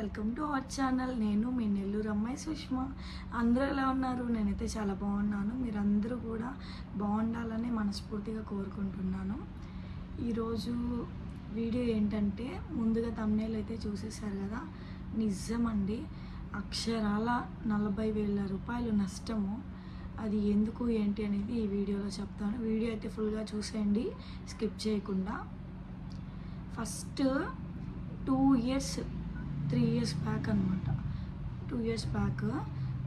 Welcome to our channel. నేను మీ నెల్లూరు అమ్మాయి సుష్మా. అందరూ ఎలా ఉన్నారు? నేనైతే చాలా బాగున్నాను. మీరందరూ కూడా బాగుండాలని మనస్ఫూర్తిగా కోరుకుంటున్నాను. ఈరోజు వీడియో ఏంటంటే ముందుగా తమ్నేలు అయితే చూసేశారు కదా? నిజమండి. అక్షరాల నలభై వేల రూపాయలు నష్టము. అది ఎందుకు ఏంటి అనేది ఈ వీడియోలో చెప్తాను. వీడియో అయితే ఫుల్గా చూసేయండి. స్కిప్ చేయకుండా. First two years three years back అనమాట టూ ఇయర్స్ బ్యాక్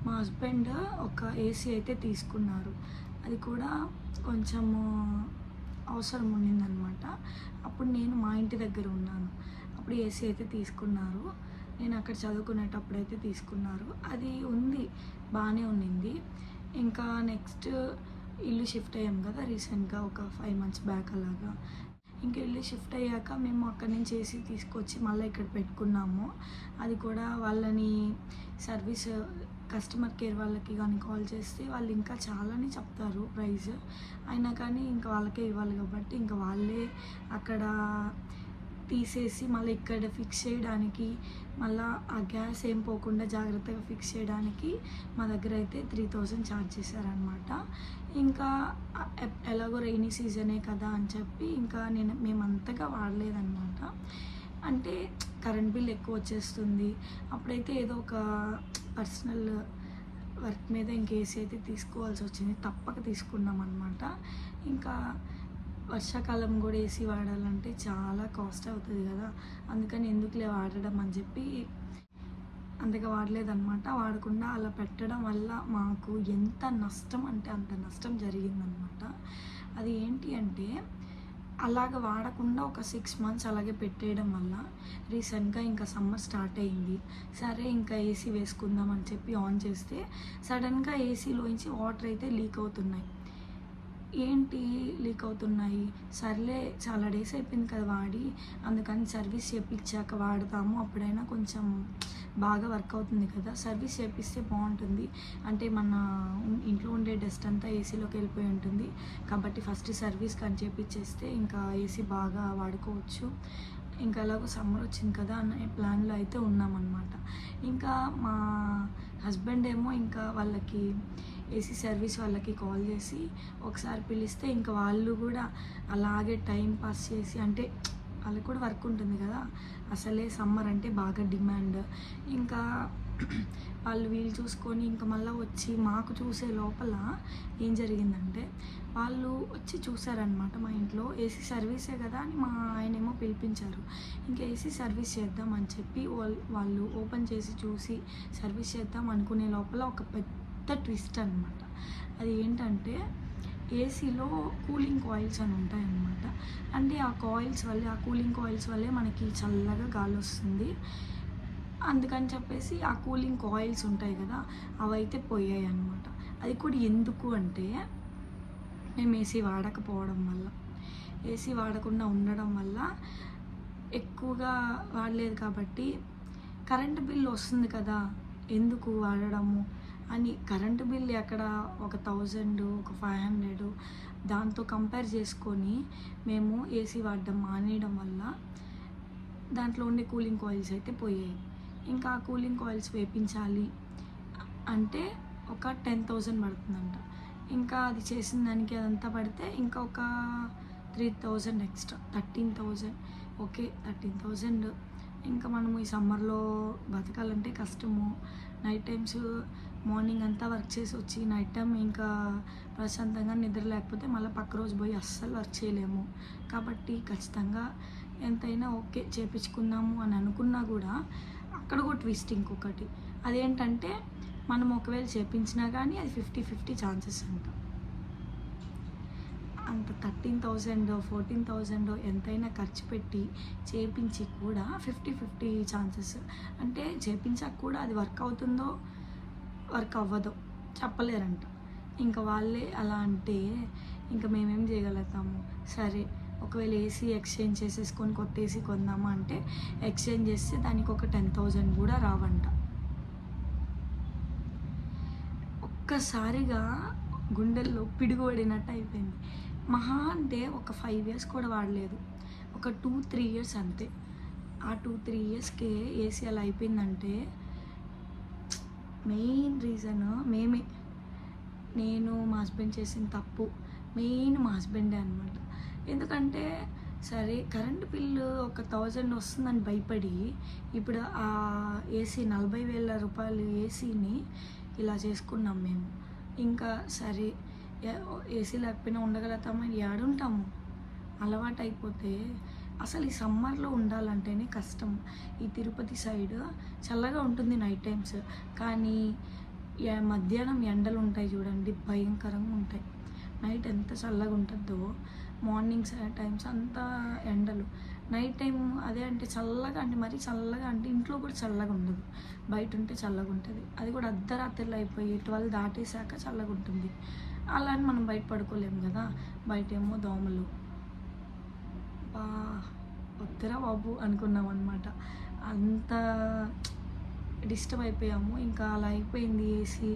మా హస్బెండ్ ఒక ఏసీ అయితే తీసుకున్నారు. అది కూడా కొంచెము అవసరం ఉండిందనమాట అప్పుడు నేను మా ఇంటి దగ్గర ఉన్నాను. అప్పుడు ఏసీ అయితే తీసుకున్నారు. నేను అక్కడ చదువుకునేటప్పుడు అయితే తీసుకున్నారు. అది ఉంది బాగానే ఉండింది. ఇంకా నెక్స్ట్ ఇల్లు షిఫ్ట్ అయ్యాం కదా రీసెంట్గా ఒక ఫైవ్ మంత్స్ బ్యాక్ అలాగా. ఇంకెళ్ళి షిఫ్ట్ అయ్యాక మేము అక్కడి నుంచి ఏసీ తీసుకొచ్చి మళ్ళీ ఇక్కడ పెట్టుకున్నాము. అది కూడా వాళ్ళని సర్వీస్ కస్టమర్ కేర్ వాళ్ళకి కానీ కాల్ చేస్తే వాళ్ళు ఇంకా చాలానే చెప్తారు ప్రైస్. అయినా కానీ ఇంకా వాళ్ళకే ఇవ్వాలి కాబట్టి ఇంకా వాళ్ళే అక్కడ తీసేసి మళ్ళీ ఇక్కడ ఫిక్స్ చేయడానికి మళ్ళీ ఆ గ్యాస్ ఏం పోకుండా జాగ్రత్తగా ఫిక్స్ చేయడానికి మా దగ్గర అయితే త్రీ థౌజండ్ ఛార్జ్ చేశారనమాట ఇంకా ఎలాగో రైనీ సీజనే కదా అని చెప్పి ఇంకా నేను మేమంతగా వాడలేదన్నమాట. అంటే కరెంట్ బిల్ ఎక్కువ వచ్చేస్తుంది. అప్పుడైతే ఏదో ఒక పర్సనల్ వర్క్ మీద ఇంకేసి అయితే తీసుకోవాల్సి వచ్చింది. తప్పక తీసుకున్నాం అనమాట ఇంకా వర్షాకాలం కూడా ఏసీ వాడాలంటే చాలా కాస్ట్ అవుతుంది కదా. అందుకని ఎందుకులే వాడడం అని చెప్పి అంతగా వాడలేదన్నమాట. వాడకుండా అలా పెట్టడం వల్ల మాకు ఎంత నష్టం అంటే అంత నష్టం జరిగిందనమాట అది ఏంటి అంటే అలాగ వాడకుండా ఒక సిక్స్ మంత్స్ అలాగే పెట్టేయడం వల్ల రీసెంట్గా ఇంకా సమ్మర్ స్టార్ట్ అయింది. సరే ఇంకా ఏసీ వేసుకుందాం అని చెప్పి ఆన్ చేస్తే సడన్గా ఏసీలోంచి వాటర్ అయితే లీక్ అవుతున్నాయి. ఏంటి లీక్ అవుతున్నాయి? సర్లే చాలా డేస్ అయిపోయింది కదా వాడి. అందుకని సర్వీస్ చేపించాక వాడతాము. అప్పుడైనా కొంచెం బాగా వర్క్ అవుతుంది కదా. సర్వీస్ చేపిస్తే బాగుంటుంది. అంటే మన ఇంట్లో ఉండే డస్ట్ అంతా ఏసీలోకి వెళ్ళిపోయి ఉంటుంది. కాబట్టి ఫస్ట్ సర్వీస్ కానీ చేపించేస్తే ఇంకా ఏసీ బాగా వాడుకోవచ్చు. ఇంకా అలాగో సమ్మర్ వచ్చింది కదా అనే ప్లాన్లో అయితే ఉన్నామన్నమాట. ఇంకా మా హస్బెండ్ ఏమో ఇంకా వాళ్ళకి ఏసీ సర్వీస్ వాళ్ళకి కాల్ చేసి ఒకసారి పిలిస్తే ఇంకా వాళ్ళు కూడా అలాగే టైం పాస్ చేసి అంటే వాళ్ళకి కూడా వర్క్ ఉంటుంది కదా అసలే సమ్మర్ అంటే బాగా డిమాండ్. ఇంకా వాళ్ళు వీళ్ళు చూసుకొని ఇంకా మళ్ళీ వచ్చి మాకు చూసే లోపల ఏం జరిగిందంటే వాళ్ళు వచ్చి చూసారనమాట మా ఇంట్లో. ఏసీ సర్వీసే కదా అని మా ఆయన ఏమో పిలిపించారు. ఇంకా ఏసీ సర్వీస్ చేద్దాం అని చెప్పి వాళ్ళు వాళ్ళు ఓపెన్ చేసి చూసి సర్వీస్ చేద్దాం అనుకునే లోపల ఒక పెద్ద ట్విస్ట్ అనమాట అది ఏంటంటే ఏసీలో కూలింగ్ కాయిల్స్ అని ఉంటాయన్నమాట. అంటే ఆ కాయిల్స్ వల్లే ఆ కూలింగ్ కాయిల్స్ వల్లే మనకి చల్లగా గాలి వస్తుంది. అందుకని చెప్పేసి ఆ కూలింగ్ కాయిల్స్ ఉంటాయి కదా అవైతే పోయాయి అనమాట అది కూడా ఎందుకు అంటే మేము ఏసీ వాడకపోవడం వల్ల. ఏసీ వాడకుండా ఉండడం వల్ల ఎక్కువగా వాడలేదు కాబట్టి కరెంటు బిల్ వస్తుంది కదా ఎందుకు వాడడము? అని కరెంటు బిల్ ఎక్కడ ఒక థౌజండ్ ఒక ఫైవ్ హండ్రెడ్ దాంతో కంపేర్ చేసుకొని మేము ఏసీ వాడడం మానేయడం వల్ల దాంట్లో ఉండే కూలింగ్ కాయిల్స్ అయితే పోయాయి. ఇంకా ఆ కూలింగ్ కాయిల్స్ వేపించాలి అంటే ఒక టెన్ థౌజండ్ పడుతుందంట. ఇంకా అది చేసిన దానికి అదంతా పడితే ఇంకా ఒక three thousand extra thirteen thousand. Okay thirteen thousand. ఇంకా మనము ఈ సమ్మర్లో బతకాలంటే కష్టము. నైట్ టైమ్స్ మార్నింగ్ అంతా వర్క్ చేసి వచ్చి నైట్ టైం ఇంకా ప్రశాంతంగా నిద్ర లేకపోతే మళ్ళీ పక్క రోజు పోయి అస్సలు వర్క్ చేయలేము. కాబట్టి ఖచ్చితంగా ఎంతైనా ఓకే చేపించుకుందాము అని అనుకున్నా కూడా అక్కడ కూడా ట్విస్ట్ ఇంకొకటి. అదేంటంటే మనం ఒకవేళ చేపించినా కానీ అది ఫిఫ్టీ ఫిఫ్టీ ఛాన్సెస్ అంట. అంత థర్టీన్ థౌజండ్ ఫోర్టీన్ థౌజండ్ ఎంతైనా ఖర్చు పెట్టి చేపించి కూడా ఫిఫ్టీ ఫిఫ్టీ ఛాన్సెస్. అంటే చేపించాక కూడా అది వర్క్ అవుతుందో వర్క్ అవ్వదు. చెప్పలేరంట. ఇంకా వాళ్ళే అలా అంటే ఇంకా మేమేం చేయగలుగుతాము? సరే ఒకవేళ ఏసీ ఎక్స్చేంజ్ చేసేసుకొని కొత్త ఏసీ కొందామా అంటే ఎక్స్చేంజ్ చేస్తే దానికి ఒక టెన్ థౌజండ్ కూడా రావంట. ఒక్కసారిగా గుండెల్లో పిడుగుపడినట్టు అయిపోయింది. మహా అంటే ఒక ఫైవ్ ఇయర్స్ కూడా వాడలేదు. ఒక టూ త్రీ ఇయర్స్ అంతే. ఆ టూ త్రీ ఇయర్స్కి ఏసీ అలా అయిపోయిందంటే మెయిన్ రీజన్ మేమే. నేను మా హస్బెండ్ చేసిన తప్పు మెయిన్ మా హస్బెండే అనమాట ఎందుకంటే సరే కరెంటు బిల్లు ఒక థౌజండ్ వస్తుందని భయపడి ఇప్పుడు ఆ ఏసీ నలభై వేల రూపాయలు ఏసీని ఇలా చేసుకున్నాం మేము. ఇంకా సరే ఏసీ లేకపోయినా ఉండగలుగుతామని ఏడుంటాము. అలవాటు అయిపోతే అసలు ఈ సమ్మర్లో ఉండాలంటేనే కష్టం. ఈ తిరుపతి సైడ్ చల్లగా ఉంటుంది నైట్ టైమ్స్. కానీ మధ్యాహ్నం ఎండలు ఉంటాయి చూడండి భయంకరంగా ఉంటాయి. నైట్ ఎంత చల్లగా ఉంటుందో మార్నింగ్ టైమ్స్ అంతా ఎండలు. నైట్ టైం అదే అంటే చల్లగా అంటే మరీ చల్లగా అంటే ఇంట్లో కూడా చల్లగా ఉండదు. బయట ఉంటే చల్లగా ఉంటుంది. అది కూడా అర్ధరాత్రిలో అయిపోయి ట్వెల్వ్ దాటేసాక చల్లగా ఉంటుంది. అలా అని మనం బయట పడుకోలేము కదా. బయట ఏమో దోమలు బా వద్దురా బాబు అనుకున్నాం అనమాట అంత డిస్టర్బ్ అయిపోయాము. ఇంకా అలా అయిపోయింది ఏసీ.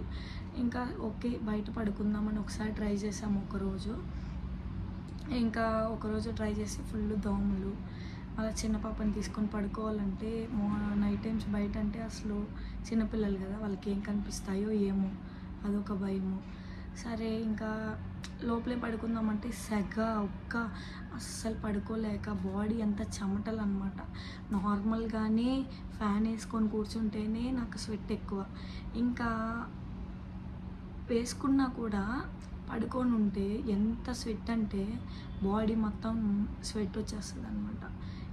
ఇంకా ఓకే బయట పడుకుందామని ఒకసారి ట్రై చేసాము ఒకరోజు. ఇంకా ఒకరోజు ట్రై చేసి ఫుల్ దోమలు. అలా చిన్న పాపని తీసుకొని పడుకోవాలంటే నైట్ టైమ్స్ బయట అంటే అసలు చిన్నపిల్లలు కదా వాళ్ళకి ఏం కనిపిస్తాయో ఏమో అదొక భయము. సరే ఇంకా లోపలే పడుకుందామంటే సెగ ఒక్క అస్సలు పడుకోలేక బాడీ అంతా చెమటలు అనమాట నార్మల్గానే ఫ్యాన్ వేసుకొని కూర్చుంటేనే నాకు స్వెట్ ఎక్కువ. ఇంకా వేసుకున్నా కూడా పడుకొని ఉంటే ఎంత స్వెట్ అంటే బాడీ మొత్తం స్వెట్ వచ్చేస్తుంది అనమాట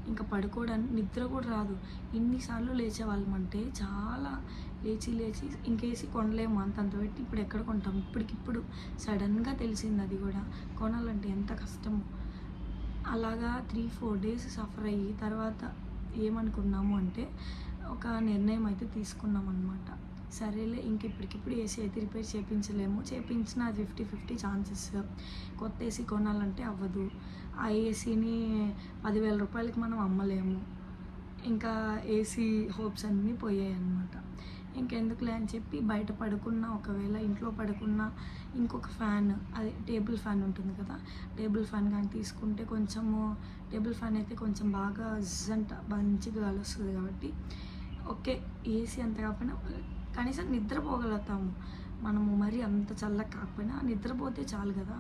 ఇంకా పడుకోవడానికి నిద్ర కూడా రాదు. ఇన్నిసార్లు లేచేవాళ్ళం అంటే చాలా లేచి లేచి ఇంకేసి కొనలేము. అంత అంత పెట్టి ఇప్పుడు ఎక్కడ కొంటాం? ఇప్పటికిప్పుడు సడన్గా తెలిసింది అది కూడా. కొనాలంటే ఎంత కష్టము. అలాగా త్రీ ఫోర్ డేస్ సఫర్ అయ్యి తర్వాత ఏమనుకున్నాము అంటే ఒక నిర్ణయం అయితే తీసుకున్నాం అనమాట సరేలే ఇంక ఇప్పటికిప్పుడు ఏసీ అయితే రిపేర్ చేయించలేము చేయించిన అది ఫిఫ్టీ ఫిఫ్టీ ఛాన్సెస్. కొత్త ఏసీ కొనాలంటే అవ్వదు. ఆ ఏసీని పదివేల రూపాయలకి మనం అమ్మలేము. ఇంకా ఏసీ హోప్స్ అన్నీ పోయాయి అన్నమాట ఇంకెందుకులే అని చెప్పి బయట పడుకున్నా ఒకవేళ ఇంట్లో పడుకున్నా ఇంకొక ఫ్యాన్ అదే టేబుల్ ఫ్యాన్ ఉంటుంది కదా టేబుల్ ఫ్యాన్ కానీ తీసుకుంటే కొంచెము టేబుల్ ఫ్యాన్ అయితే కొంచెం బాగా జంట మంచిగా గాలి వస్తుంది కాబట్టి. ఓకే ఏసీ అంత కాకపోయినా కనీసం నిద్రపోగలుగుతాము మనము మరి అంత చల్లగా కాకపోయినా నిద్రపోతే చాలు కదా.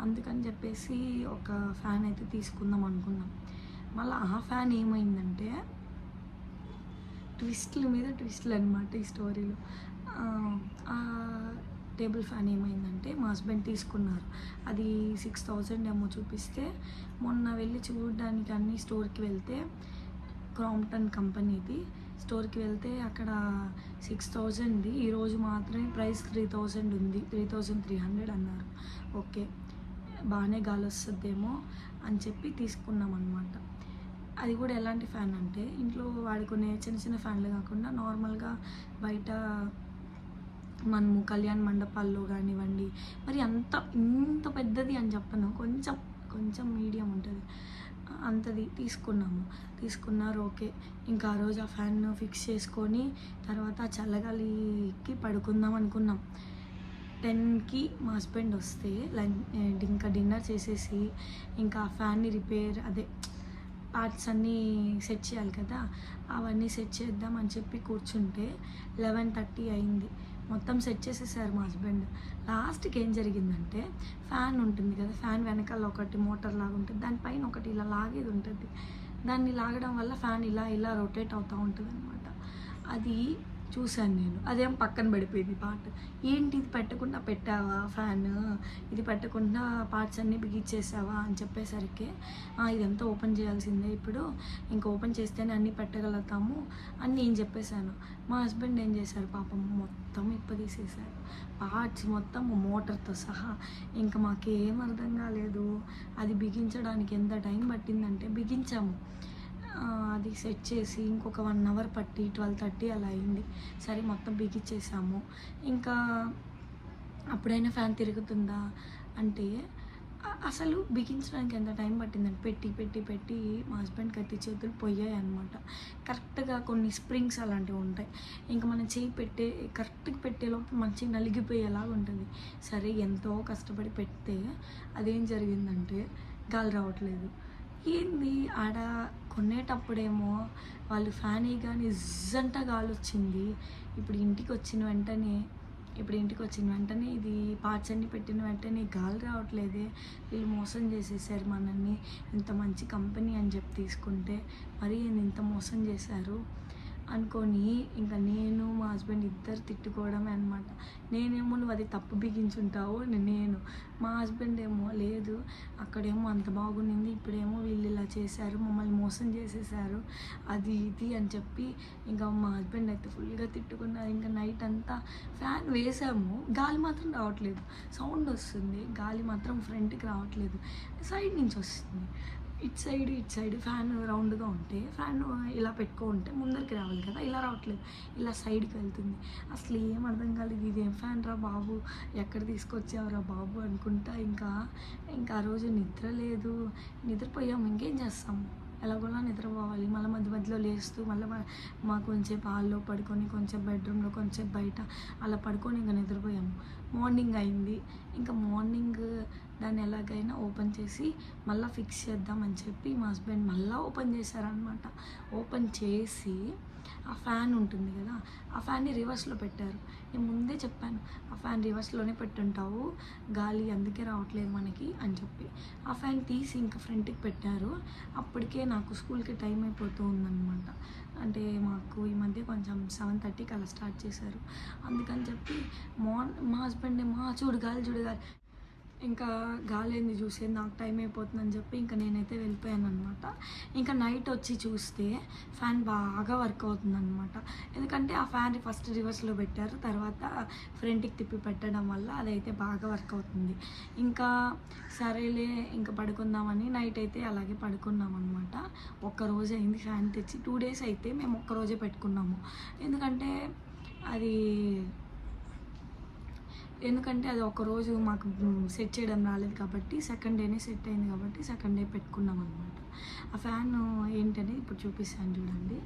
అందుకని చెప్పేసి ఒక ఫ్యాన్ అయితే తీసుకుందాం అనుకున్నాం. మళ్ళీ ఆ ఫ్యాన్ ఏమైందంటే ట్విస్ట్ల మీద ట్విస్ట్లు అనమాట ఈ స్టోరీలో. ఆ, టేబుల్ ఫ్యాన్ ఏమైందంటే మా హస్బెండ్ తీసుకున్నారు. అది సిక్స్ థౌజండ్ ఏమో చూపిస్తే మొన్న వెళ్ళి చూడడానికి అన్ని స్టోర్కి వెళ్తే క్రాంప్టన్ కంపెనీది. స్టోర్కి వెళ్తే అక్కడ సిక్స్ థౌజండ్ది. ఈరోజు మాత్రమే ప్రైస్ త్రీ థౌజండ్ ఉంది. త్రీ థౌజండ్ త్రీ హండ్రెడ్ అన్నారు. ఓకే. బాగానే గాలి వస్తుందేమో అని చెప్పి తీసుకున్నాం అనమాట అది కూడా ఎలాంటి ఫ్యాన్ అంటే ఇంట్లో వాడుకునే చిన్న చిన్న ఫ్యాన్లు కాకుండా నార్మల్గా బయట మనము కళ్యాణ మండపాల్లో కానివ్వండి మరి అంత ఇంత పెద్దది అని చెప్పను. కొంచెం కొంచెం మీడియం ఉంటుంది. అంతది తీసుకున్నాము. తీసుకున్నారు ఓకే. ఇంకా ఆ రోజు ఆ ఫ్యాన్ ఫిక్స్ చేసుకొని తర్వాత చల్లగాలికి పడుకుందాం అనుకున్నాం. టెన్కి మా హస్బెండ్ వస్తే లంచ్ ఇంకా డిన్నర్ చేసేసి ఇంకా ఫ్యాన్ని రిపేర్ అదే పార్ట్స్ అన్నీ సెట్ చేయాలి కదా అవన్నీ సెట్ చేద్దాం అని చెప్పి కూర్చుంటే లెవెన్ థర్టీ అయింది. మొత్తం సెట్ చేసేసారు మా హస్బెండ్. లాస్ట్కి ఏం జరిగిందంటే ఫ్యాన్ ఉంటుంది కదా ఫ్యాన్ వెనకాల ఒకటి మోటార్ లాగా ఉంటుంది దానిపైన ఒకటి ఇలా లాగేది ఉంటుంది. దాన్ని లాగడం వల్ల ఫ్యాన్ ఇలా ఇలా రొటేట్ అవుతూ ఉంటుంది అనమాట అది చూశాను నేను. అదేం పక్కన పడిపోయింది పార్ట్ ఏంటి ఇది పెట్టకుండా పెట్టావా ఫ్యాన్? ఇది పెట్టకుండా పార్ట్స్ అన్నీ బిగించేసావా అని చెప్పేసరికి ఇదంతా ఓపెన్ చేయాల్సిందే ఇప్పుడు. ఇంకా ఓపెన్ చేస్తేనే అన్నీ పెట్టగలుగుతాము అని నేను చెప్పేశాను. మా హస్బెండ్ ఏం చేశారు పాపం మొత్తం ఇప్పదీసేశారు పార్ట్స్ మొత్తం మోటార్తో సహా. ఇంకా మాకేం అర్థం కాలేదు. అది బిగించడానికి ఎంత టైం పట్టిందంటే బిగించాము. అది సెట్ చేసి ఇంకొక వన్ అవర్ పట్టి ట్వెల్వ్ థర్టీ అలా అయింది. సరే మొత్తం బిగిచ్చేసాము ఇంకా అప్పుడైనా ఫ్యాన్ తిరుగుతుందా అంటే అసలు బిగించడానికి ఎంత టైం పట్టిందంటే పెట్టి పెట్టి పెట్టి మా హస్బెండ్ కత్తి చేతులు పోయాయి అనమాట కరెక్ట్గా కొన్ని స్ప్రింగ్స్ అలాంటివి ఉంటాయి. ఇంకా మనం చేయి పెట్టే కరెక్ట్గా పెట్టేలోపు మంచిగా నలిగిపోయేలాగా ఉంటుంది. సరే ఎంతో కష్టపడి పెడితే అదేం జరిగిందంటే గాలి రావట్లేదు. ఏంది? ఆడ కొనేటప్పుడేమో వాళ్ళు ఫ్యాన్ కానీ ఇజ్జంట గాలి వచ్చింది ఇప్పుడు ఇంటికి వచ్చిన వెంటనే ఇప్పుడు ఇంటికి వచ్చిన వెంటనే ఇది పార్ట్స్ అన్ని పెట్టిన వెంటనే గాలి రావట్లేదే. వీళ్ళు మోసం చేసేసారు మనల్ని. ఇంత మంచి కంపెనీ అని చెప్పి తీసుకుంటే మరి ఇంత మోసం చేశారు? అనుకొని ఇంకా నేను మా హస్బెండ్ ఇద్దరు తిట్టుకోవడమే అనమాట నేనేమో నువ్వు అది తప్పు బిగించుంటావు నేను. మా హస్బెండ్ ఏమో లేదు అక్కడేమో అంత బాగుండింది ఇప్పుడేమో వీళ్ళు ఇలా చేశారు మమ్మల్ని మోసం చేసేసారు అది ఇది అని చెప్పి ఇంకా మా హస్బెండ్ అయితే ఫుల్గా తిట్టుకున్నారు. ఇంకా నైట్ అంతా ఫ్యాన్ వేసాము గాలి మాత్రం రావట్లేదు. సౌండ్ వస్తుంది గాలి మాత్రం ఫ్రంట్కి రావట్లేదు సైడ్ నుంచి వస్తుంది. ఇటు సైడ్ ఇటు సైడ్. ఫ్యాన్ రౌండ్గా ఉంటే ఫ్యాన్ ఇలా పెట్టుకో ఉంటే ముందరికి రావాలి కదా. ఇలా రావట్లేదు. ఇలా సైడ్కి వెళ్తుంది. అసలు ఏం అర్థం కాలేదు. ఇది ఏం ఫ్యాన్ రా బాబు? ఎక్కడ తీసుకొచ్చావురా బాబు అనుకుంటా ఇంకా. ఇంకా ఆ రోజు నిద్ర లేదు. నిద్రపోయాము ఇంకేం చేస్తాము ఎలాగోలా నిద్రపోవాలి. మళ్ళీ మధ్య మధ్యలో లేస్తూ మళ్ళీ మా కొంచెం హాల్లో పడుకొని కొంచెం బెడ్రూమ్లో కొంచెం బయట అలా పడుకొని ఇంకా నిద్రపోయాము మార్నింగ్ అయింది. ఇంకా మార్నింగ్ దాన్ని ఎలాగైనా ఓపెన్ చేసి మళ్ళీ ఫిక్స్ చేద్దామని చెప్పి మా హస్బెండ్ మళ్ళీ ఓపెన్ చేశారనమాట ఓపెన్ చేసి ఆ ఫ్యాన్ ఉంటుంది కదా ఆ ఫ్యాన్ని రివర్స్లో పెట్టారు. నేను ముందే చెప్పాను ఆ ఫ్యాన్ రివర్స్లోనే పెట్టుంటావు గాలి అందుకే రావట్లేదు మనకి అని చెప్పి. ఆ ఫ్యాన్ తీసి ఇంకా ఫ్రంట్కి పెట్టారు. అప్పటికే నాకు స్కూల్కి టైం అయిపోతూ ఉందన్నమాట. అంటే మాకు ఈ మధ్య కొంచెం సెవెన్ థర్టీకి అలా స్టార్ట్ చేశారు. అందుకని చెప్పి మార్న్ మా హస్బెండ్ ఏమో "ఆ, చూడు గాలి చూడు గాలి. ఇంకా గాలేంది చూసేది నాకు టైం అయిపోతుందని చెప్పి ఇంకా నేనైతే వెళ్ళిపోయాను అనమాట ఇంకా నైట్ వచ్చి చూస్తే ఫ్యాన్ బాగా వర్క్ అవుతుందన్నమాట. ఎందుకంటే ఆ ఫ్యాన్ ఫస్ట్ రివర్స్లో పెట్టారు తర్వాత ఫ్రంట్కి తిప్పి పెట్టడం వల్ల అదైతే బాగా వర్క్ అవుతుంది. ఇంకా సరేలే ఇంకా పడుకుందామని నైట్ అయితే అలాగే పడుకున్నాం అనమాట ఒక్క రోజు అయింది ఫ్యాన్ తెచ్చి టూ డేస్ అయితే మేము ఒక్క రోజే పెట్టుకున్నాము. ఎందుకంటే అది ఎందుకంటే అది ఒక రోజు మాకు సెట్ చేయడం రాలేదు కాబట్టి సెకండ్ డేనే సెట్ అయింది కాబట్టి సెకండ్ డే పెట్టుకున్నాం అనమాట ఆ ఫ్యాన్ ఏంటని ఇప్పుడు చూపిస్తాను చూడండి.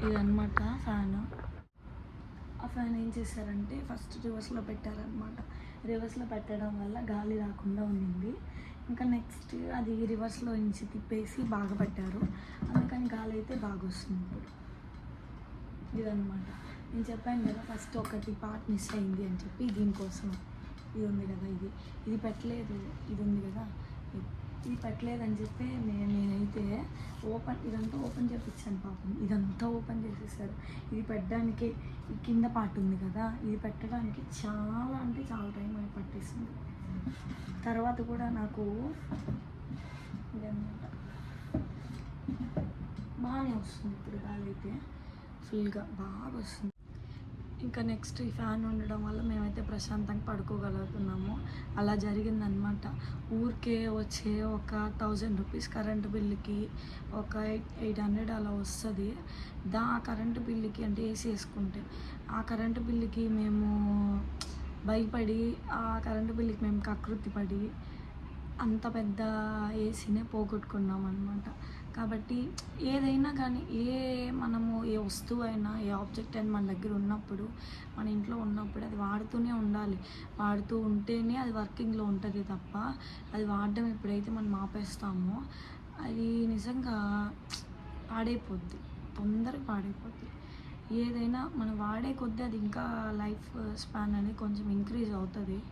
ఇదన్నమాట ఫ్యాన్ ఆ ఫ్యాన్ ఏం చేశారంటే ఫస్ట్ రివర్స్లో పెట్టారనమాట రివర్స్లో పెట్టడం వల్ల గాలి రాకుండా ఉండింది. ఇంకా నెక్స్ట్ అది రివర్స్లో నుంచి తిప్పేసి బాగా పెట్టారు. అందుకని గాలి అయితే బాగా వస్తుంది ఇప్పుడు. ఇదనమాట నేను చెప్పాను కదా ఫస్ట్ ఒకటి పార్ట్ మిస్ అయింది అని చెప్పి దీనికోసం ఇది ఉంది కదా ఇది. ఇది పెట్టలేదు ఇది ఉంది కదా. ఇది- పెట్టలేదని చెప్పి నేను నేనైతే ఓపెన్ ఇదంతా ఓపెన్ చేపించాను పాపం. ఇదంతా ఓపెన్ చేసేసారు. ఇది పెట్టడానికి ఈ కింద పార్ట్ ఉంది కదా. ఇది పెట్టడానికి చాలా అంటే చాలా టైం అయి పట్టేసింది. తర్వాత కూడా నాకు ఇదన్నమాట. బాగానే వస్తుంది ఇప్పుడు గాలి అయితే. ఫుల్గా బాగా వస్తుంది. ఇంకా నెక్స్ట్ ఈ ఫ్యాన్ ఉండడం వల్ల మేమైతే ప్రశాంతంగా పడుకోగలుగుతున్నాము. అలా జరిగిందనమాట ఊరికే వచ్చే ఒక థౌజండ్ రూపీస్ కరెంటు బిల్లుకి ఒక ఎయిట్ ఎయిట్ హండ్రెడ్ అలా వస్తుంది. దా కరెంటు బిల్లుకి అంటే ఏసీ వేసుకుంటే. ఆ కరెంటు బిల్లుకి మేము భయపడి ఆ కరెంటు బిల్లుకి మేము కకృతి పడి అంత పెద్ద ఏసీనే పోగొట్టుకున్నాం అనమాట కాబట్టి ఏదైనా కానీ ఏ మనము ఏ వస్తువు అయినా ఏ ఆబ్జెక్ట్ అయినా మన దగ్గర ఉన్నప్పుడు మన ఇంట్లో ఉన్నప్పుడు అది వాడుతూనే ఉండాలి. వాడుతూ ఉంటేనే అది వర్కింగ్లో ఉంటుంది తప్ప అది వాడడం ఎప్పుడైతే మనం ఆపేస్తామో అది నిజంగా పాడైపోద్ది. తొందరగా పాడైపోద్ది. ఏదైనా మనం వాడే కొద్దీ అది ఇంకా లైఫ్ స్పాన్ అనేది కొంచెం ఇంక్రీజ్ అవుతుంది.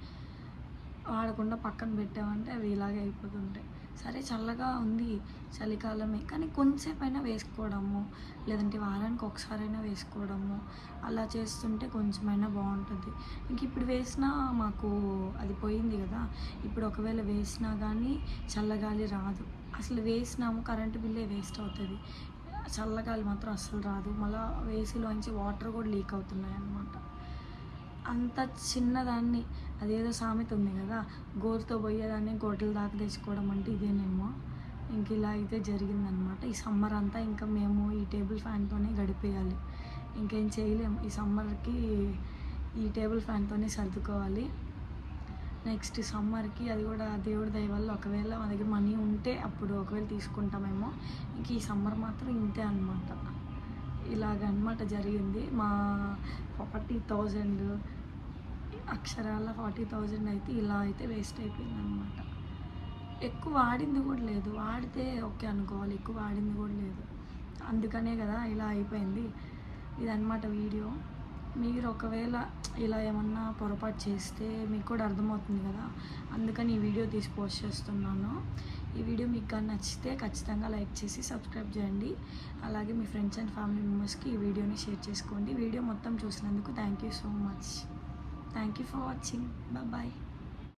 వాడకుండా పక్కన పెట్టామంటే అవి ఇలాగే అయిపోతుంటాయి. సరే చల్లగా ఉంది చలికాలమే కానీ కొంచెంసేపు అయినా వేసుకోవడము లేదంటే వారానికి ఒకసారైనా వేసుకోవడము అలా చేస్తుంటే కొంచెమైనా బాగుంటుంది. ఇంక ఇప్పుడు వేసినా మాకు అది పోయింది కదా ఇప్పుడు ఒకవేళ వేసినా కానీ చల్లగాలి రాదు. అసలు వేసినాము కరెంటు బిల్లే వేస్ట్ అవుతుంది. చల్లగాలి మాత్రం అస్సలు రాదు. మళ్ళీ ఏసీలోంచి వాటర్ కూడా లీక్ అవుతున్నాయి అన్నమాట. అంత చిన్నదాన్ని అదేదో సామెత ఉంది కదా గోరుతో పోయేదాన్ని గొడ్డల దాకా తెచ్చుకోవడం అంటే ఇదేనేమో. ఇంక ఇలా అయితే జరిగిందనమాట ఈ సమ్మర్ అంతా ఇంకా మేము ఈ టేబుల్ ఫ్యాన్తోనే గడిపేయాలి. ఇంకేం చేయలేము ఈ సమ్మర్కి ఈ టేబుల్ ఫ్యాన్తోనే సర్దుకోవాలి. నెక్స్ట్ సమ్మర్కి అది కూడా దేవుడి దయ వల్ల ఒకవేళ మా దగ్గర మనీ ఉంటే అప్పుడు ఒకవేళ తీసుకుంటామేమో. ఇంక ఈ సమ్మర్ మాత్రం ఇంతే అనమాట ఇలాగనమాట జరిగింది. మా ఫార్టీ థౌజండ్ అక్షరాల ఫార్టీ థౌజండ్ అయితే ఇలా అయితే వేస్ట్ అయిపోయింది అనమాట ఎక్కువ వాడింది కూడా లేదు. వాడితే ఓకే అనుకోవాలి. ఎక్కువ వాడింది కూడా లేదు. అందుకనే కదా ఇలా అయిపోయింది. ఇదన్నమాట వీడియో. మీరు ఒకవేళ ఇలా ఏమన్నా పొరపాటు చేస్తే మీకు కూడా అర్థమవుతుంది కదా. అందుకని ఈ వీడియో తీసి పోస్ట్ చేస్తున్నాను. ఈ వీడియో మీకు కానీ నచ్చితే ఖచ్చితంగా లైక్ చేసి సబ్స్క్రైబ్ చేయండి. అలాగే మీ ఫ్రెండ్స్ అండ్ ఫ్యామిలీ మెంబర్స్కి ఈ వీడియోని షేర్ చేసుకోండి. వీడియో మొత్తం చూసినందుకు thank you so much. Thank you for watching. Bye.